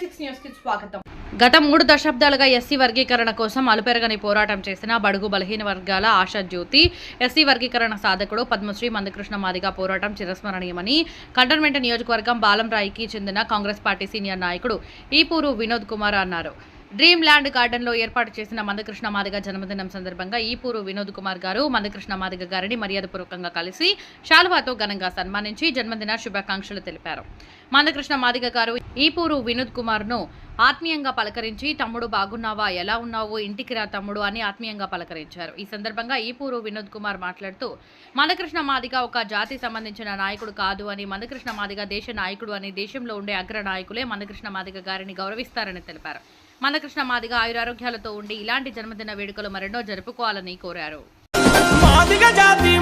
Six న్యూస్కి స్వాగతం. గత మూడు దశాబ్దాలుగా ఎస్సీ వర్గీకరణ కోసం అలుపెరగని పోరాటం చేసిన బడుగు బలహీన వర్గాల ఆశా జ్యోతి ఎస్సీ వర్గీకరణ సాధకుడు పద్మశ్రీ మందకృష్ణ మాదిగ పోరాటం చిరస్మరణీయమని కంటోన్మెంట్ నియోజకవర్గం బాలంరాయికి చెందిన కాంగ్రెస్ పార్టీ సీనియర్ నాయకుడు ఈపూరు వినోద్ కుమార్ అన్నారు. డ్రీమ్ ల్యాండ్ గార్డెన్లో ఏర్పాటు చేసిన మందకృష్ణ మాదిగ జన్మదినం సందర్భంగా ఈపూరు వినోద్ కుమార్ గారు మందకృష్ణ మాదిగ గారిని మర్యాదపూర్వకంగా కలిసి శాలువాతో ఘనంగా సన్మానించి జన్మదిన శుభాకాంక్షలు తెలిపారు. మందకృష్ణ మాదిగ గారు ఈపూరు వినోద్ కుమార్ను ఆత్మీయంగా పలకరించి తమ్ముడు బాగున్నావా? ఎలా ఉన్నావు? ఇంటికి రా తమ్ముడు అని ఆత్మీయంగా పలకరించారు. ఈ సందర్భంగా ఈపూరు వినోద్ కుమార్ మాట్లాడుతూ మందకృష్ణ మాదిగ ఒక జాతి సంబంధించిన నాయకుడు కాదు అని మందకృష్ణ మాదిగ దేశ నాయకుడు అని దేశంలో ఉండే అగ్ర నాయకులే మందకృష్ణ మాదిగ గారిని గౌరవిస్తారని తెలిపారు. మందకృష్ణ మాదిగ ఆయురారోగ్యాలతో ఉండి ఇలాంటి జన్మదిన వేడుకలు మరెన్నో జరుపుకోవాలని కోరారు. మాదిగ జాతి